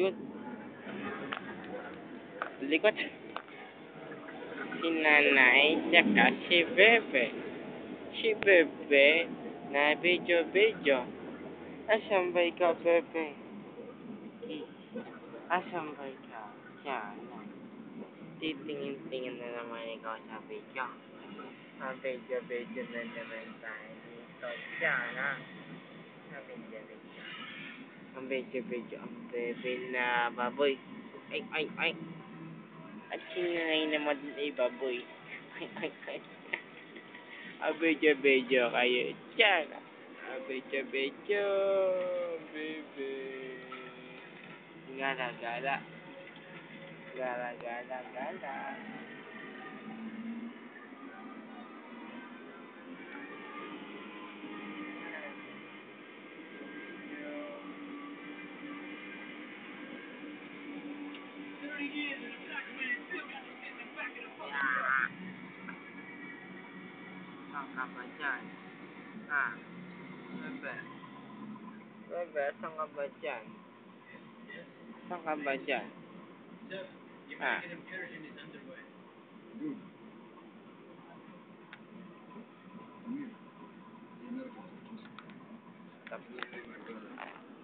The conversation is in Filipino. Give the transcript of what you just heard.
Yun. Likot. Si nanay, saka si bebe. Si bebe, na video-video. Asan ba ikaw, bebe? Asan ba ikaw? Sana. Titingin-tingin na naman ikaw sa video. Ang video-video na naman tayo dito. Ang video-video. Video-video. Ang bebe na baboy. Ay, ay, ay. At sinay naman din ay baboy. Ay, ay, ay. Ang video-video kayo. Sana. Ang video-video. Bebe. Gala, cặp ở trời à lên về lên về xong cặp ở trời xong cặp ở trời à Thank.